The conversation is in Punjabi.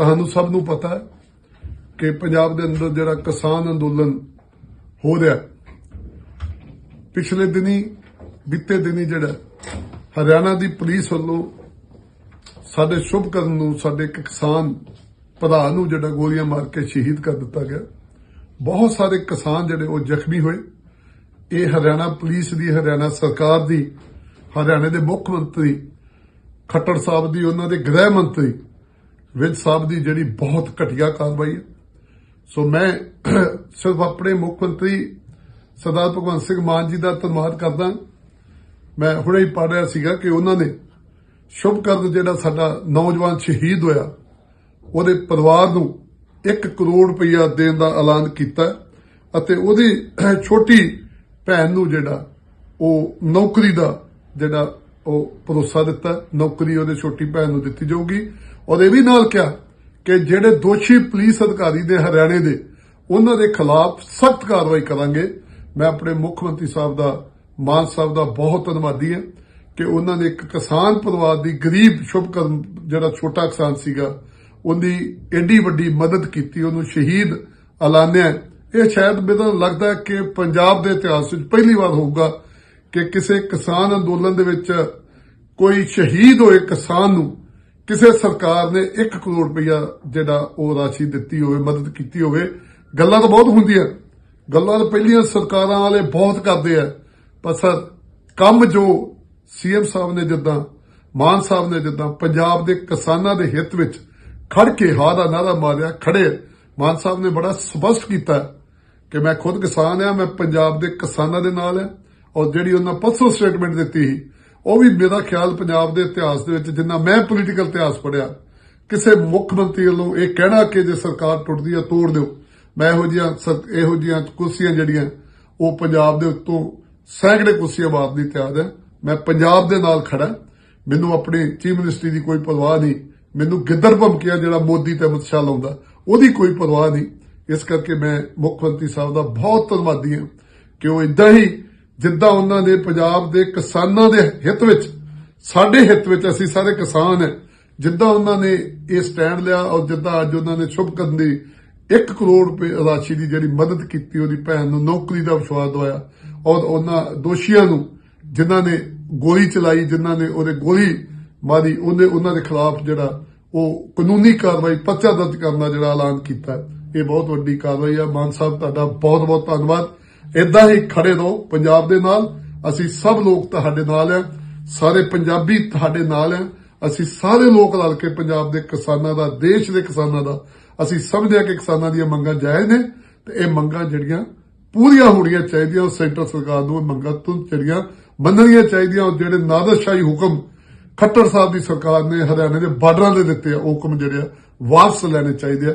ਤੁਹਾਨੂੰ ਸਭ ਨੂੰ ਪਤਾ ਹੈ ਕਿ ਪੰਜਾਬ ਦੇ ਅੰਦਰ ਜਿਹੜਾ ਕਿਸਾਨ ਅੰਦੋਲਨ ਹੋ ਰਿਹਾ ਪਿਛਲੇ ਦਿਨੀ, ਬੀਤੇ ਦਿਨੀ ਜਿਹੜਾ ਹਰਿਆਣਾ ਦੀ ਪੁਲਿਸ ਵੱਲੋਂ ਸਾਡੇ ਸ਼ੁਭਕਰਨ ਨੂੰ ਸਾਡੇ ਕਿਸਾਨ ਭਰਾ ਨੂੰ ਜਿਹੜਾ ਗੋਲੀਆਂ ਮਾਰ ਕੇ ਸ਼ਹੀਦ ਕਰ ਦਿੱਤਾ ਗਿਆ। ਬਹੁਤ ਸਾਰੇ ਕਿਸਾਨ ਜਿਹੜੇ ਉਹ ਜ਼ਖਮੀ ਹੋਏ। ਇਹ ਹਰਿਆਣਾ ਪੁਲਿਸ ਦੀ, ਹਰਿਆਣਾ ਸਰਕਾਰ ਦੀ, ਹਰਿਆਣੇ ਦੇ ਮੁੱਖ ਮੰਤਰੀ ਖੱਟੜ ਸਾਹਿਬ ਦੀ, ਉਹਨਾਂ ਦੇ ਗ੍ਰਹਿ ਮੰਤਰੀ ਵਿਜ ਸਾਹਿਬ ਦੀ ਜਿਹੜੀ ਬਹੁਤ ਘਟੀਆ ਕਾਰਵਾਈ ਹੈ। ਸੋ ਮੈਂ ਸਿਰਫ ਆਪਣੇ ਮੁੱਖ ਮੰਤਰੀ ਸਰਦਾਰ ਭਗਵੰਤ ਸਿੰਘ ਮਾਨ ਜੀ ਦਾ ਧੰਨਵਾਦ ਕਰਦਾ। ਮੈਂ ਹੁਣੇ ਹੀ ਪੜ੍ਹ ਰਿਹਾ ਸੀਗਾ ਕਿ ਉਹਨਾਂ ਨੇ ਸ਼ੁਭ ਕਰਨ ਜਿਹੜਾ ਸਾਡਾ ਨੌਜਵਾਨ ਸ਼ਹੀਦ ਹੋਇਆ, ਉਹਦੇ ਪਰਿਵਾਰ ਨੂੰ 1 ਕਰੋੜ ਰੁਪਇਆ ਦੇਣ ਦਾ ਐਲਾਨ ਕੀਤਾ ਅਤੇ ਉਹਦੀ ਛੋਟੀ ਭੈਣ ਨੂੰ ਜਿਹੜਾ ਉਹ ਨੌਕਰੀ ਦਾ ਜਿਹੜਾ ਉਹ ਭਰੋਸਾ ਦਿੱਤਾ, ਨੌਕਰੀ ਉਹਦੇ ਛੋਟੀ ਭੈਣ ਨੂੰ ਦਿੱਤੀ ਜਾਊਗੀ। ਔਰ ਇਹ ਵੀ ਨਾਲ ਕਿਹਾ ਕਿ ਜਿਹੜੇ ਦੋਸ਼ੀ ਪੁਲਿਸ ਅਧਿਕਾਰੀ ਨੇ ਹਰਿਆਣੇ ਦੇ, ਉਹਨਾਂ ਦੇ ਖਿਲਾਫ ਸਖਤ ਕਾਰਵਾਈ ਕਰਾਂਗੇ। ਮੈਂ ਆਪਣੇ ਮੁੱਖ ਮੰਤਰੀ ਸਾਹਿਬ ਦਾ, ਮਾਨ ਸਾਹਿਬ ਦਾ ਬਹੁਤ ਧੰਨਵਾਦੀ ਹਾਂ ਕਿ ਉਹਨਾਂ ਨੇ ਇੱਕ ਕਿਸਾਨ ਪਰਿਵਾਰ ਦੀ ਗਰੀਬ ਸ਼ੁਭਕਰਨ ਜਿਹੜਾ ਛੋਟਾ ਕਿਸਾਨ ਸੀਗਾ, ਉਹਦੀ ਐਡੀ ਵੱਡੀ ਮਦਦ ਕੀਤੀ, ਉਹਨੂੰ ਸ਼ਹੀਦ ਐਲਾਨਿਆ ਇਹ ਸ਼ਾਇਦ ਮੈਨੂੰ ਲੱਗਦਾ ਕਿ ਪੰਜਾਬ ਦੇ ਇਤਿਹਾਸ ਵਿੱਚ ਪਹਿਲੀ ਵਾਰ ਹੋਊਗਾ ਕਿ ਕਿਸੇ ਕਿਸਾਨ ਅੰਦੋਲਨ ਦੇ ਵਿੱਚ ਕੋਈ ਸ਼ਹੀਦ ਹੋਏ ਕਿਸਾਨ ਨੂੰ ਕਿਸੇ ਸਰਕਾਰ ਨੇ 1 ਕਰੋੜ ਰੁਪਇਆ ਜਿਹੜਾ ਉਹ ਰਾਸ਼ੀ ਦਿੱਤੀ ਹੋਵੇ, ਮਦਦ ਕੀਤੀ ਹੋਵੇ, ਗੱਲਾਂ ਤਾਂ ਬਹੁਤ ਹੁੰਦੀਆਂ। ਗੱਲਾਂ ਤਾਂ ਪਹਿਲੀਆਂ ਸਰਕਾਰਾਂ ਵਾਲੇ ਬਹੁਤ ਕਰਦੇ ਆ। ਪਰ ਸਰ, ਕੰਮ ਜੋ ਸੀਐਮ ਸਾਹਿਬ ਨੇ ਜਿੱਦਾਂ, ਮਾਨ ਸਾਹਿਬ ਨੇ ਜਿੱਦਾਂ ਪੰਜਾਬ ਦੇ ਕਿਸਾਨਾਂ ਦੇ ਹਿੱਤ ਵਿੱਚ ਖੜ ਕੇ ਹਾਂ ਦਾ ਨਾਰਾ ਮਾਰਿਆ, ਖੜੇ, ਮਾਨ ਸਾਹਿਬ ਨੇ ਬੜਾ ਸਪਸ਼ਟ ਕੀਤਾ ਕਿ ਮੈਂ ਖੁਦ ਕਿਸਾਨ ਆ, ਮੈਂ ਪੰਜਾਬ ਦੇ ਕਿਸਾਨਾਂ ਦੇ ਨਾਲ ਆ। ਔਰ ਜਿਹੜੀ ਉਹਨਾਂ ਪਰਸਨਲ ਸਟੇਟਮੈਂਟ ਦਿੱਤੀ ਸੀ ਉਹ ਵੀ ਮੇਰਾ ਖਿਆਲ ਪੰਜਾਬ ਦੇ ਇਤਿਹਾਸ ਦੇ ਵਿੱਚ ਜਿੰਨਾ ਮੈਂ ਪੋਲੀਟੀਕਲ ਇਤਿਹਾਸ ਪੜਿਆ ਕਿਸੇ ਮੁੱਖ ਮੰਤਰੀ ਵੱਲੋਂ ਇਹ ਕਹਿਣਾ ਕਿ ਜੇ ਸਰਕਾਰ ਟੁੱਟਦੀ ਆ ਤੋੜ ਦਿਓ। ਮੈਂ ਇਹੋ ਜਿਹੀਆਂ ਇਹੋ ਜਿਹੀਆਂ ਕੁਰਸੀਆਂ ਜਿਹੜੀਆਂ, ਉਹ ਪੰਜਾਬ ਦੇ ਉੱਤੋਂ ਸੈਂਕੜੇ ਕੁਰਸੀਆਂ ਮਾਰਨ ਦੀ ਤਿਆਰ ਹੈ। ਮੈਂ ਪੰਜਾਬ ਦੇ ਨਾਲ ਖੜਾ ਮੈਨੂੰ ਆਪਣੀ ਚੀਫ ਮਿਨਿਸਟਰੀ ਦੀ ਕੋਈ ਪਰਵਾਹ ਨਹੀਂ। ਮੈਨੂੰ ਗਿੱਦੜ ਭਮਕਿਆ ਜਿਹੜਾ ਮੋਦੀ ਤੇ ਅਮਿਤ ਸ਼ਾਹ ਲਾਉਂਦਾ, ਉਹਦੀ ਕੋਈ ਪਰਵਾਹ ਨਹੀਂ। ਇਸ ਕਰਕੇ ਮੈਂ ਮੁੱਖ ਮੰਤਰੀ ਸਾਹਿਬ ਦਾ ਬਹੁਤ ਧੰਨਵਾਦੀ ਹਾਂ ਕਿ ਉਹ ਇਦਾਂ ਹੀ ਜਿੱਦਾਂ ਉਹਨਾਂ ਨੇ ਪੰਜਾਬ ਦੇ ਕਿਸਾਨਾਂ ਦੇ ਹਿੱਤ ਵਿੱਚ, ਸਾਡੇ ਹਿੱਤ ਵਿੱਚ ਅਸੀਂ ਸਾਰੇ ਕਿਸਾਨ ਹੈ, ਜਿੱਦਾਂ ਉਹਨਾਂ ਨੇ ਇਹ ਸਟੈਂਡ ਲਿਆ ਔਰ ਜਿੱਦਾਂ ਅੱਜ ਉਹਨਾਂ ਨੇ ਸ਼ੁਭਕਰਨ ਦੀ 1 ਕਰੋੜ ਰੁਪਏ ਰਾਸ਼ੀ ਦੀ ਜਿਹੜੀ ਮਦਦ ਕੀਤੀ, ਉਹਦੀ ਭੈਣ ਨੂੰ ਨੌਕਰੀ ਦਾ ਵਿਸ਼ਵਾਸ ਦਵਾਇਆ ਔਰ ਉਹਨਾਂ ਦੋਸ਼ੀਆਂ ਨੂੰ ਜਿਨ੍ਹਾਂ ਨੇ ਗੋਲੀ ਚਲਾਈ, ਜਿਨ੍ਹਾਂ ਨੇ ਉਹਦੇ ਗੋਲੀ ਮਾਰੀ, ਉਹਨੇ ਉਹਨਾਂ ਦੇ ਖਿਲਾਫ ਜਿਹੜਾ ਉਹ ਕਾਨੂੰਨੀ ਕਾਰਵਾਈ, ਪਰਚਾ ਦਰਜ ਕਰਨ ਦਾ ਜਿਹੜਾ ਐਲਾਨ ਕੀਤਾ। ਇਹ ਬਹੁਤ ਵੱਡੀ ਕਾਰਵਾਈ ਹੈ ਮਾਨ ਸਾਹਿਬ, ਤੁਹਾਡਾ ਬਹੁਤ ਬਹੁਤ ਧੰਨਵਾਦ। ਇਦਾਂ ਹੀ ਖੜੇ ਰਹੋ ਪੰਜਾਬ ਦੇ ਨਾਲ। ਅਸੀਂ ਸਭ ਲੋਕ ਤੁਹਾਡੇ ਨਾਲ ਆ ਸਾਰੇ ਪੰਜਾਬੀ ਤੁਹਾਡੇ ਨਾਲ ਆ ਅਸੀਂ ਸਾਰੇ ਲੋਕ ਰਲ ਕੇ ਪੰਜਾਬ ਦੇ ਕਿਸਾਨਾਂ ਦਾ, ਦੇਸ਼ ਦੇ ਕਿਸਾਨਾਂ ਦਾ, ਅਸੀਂ ਸਮਝਦੇ ਹਾਂ ਕਿ ਕਿਸਾਨਾਂ ਦੀਆਂ ਮੰਗਾਂ ਜਾਇਜ਼ ਨੇ ਤੇ ਇਹ ਮੰਗਾਂ ਜਿਹੜੀਆਂ ਪੂਰੀਆਂ ਹੋਣੀਆਂ ਚਾਹੀਦੀਆਂ ਔਰ ਸੈਂਟਰ ਸਰਕਾਰ ਨੂੰ ਇਹ ਮੰਗਾਂ ਤੋਂ ਜਿਹੜੀਆਂ ਮੰਨਣੀਆਂ ਚਾਹੀਦੀਆਂ ਔਰ ਜਿਹੜੇ ਨਾਦਰਸ਼ਾਹੀ ਹੁਕਮ ਖੱਟਰ ਸਾਹਿਬ ਦੀ ਸਰਕਾਰ ਨੇ, ਹਰਿਆਣੇ ਦੇ ਬਾਰਡਰਾਂ ਦੇ ਦਿੱਤੇ ਆ, ਉਹ ਹੁਕਮ ਜਿਹੜੇ ਆ, ਵਾਪਸ ਲੈਣੇ ਚਾਹੀਦੇ ਆ।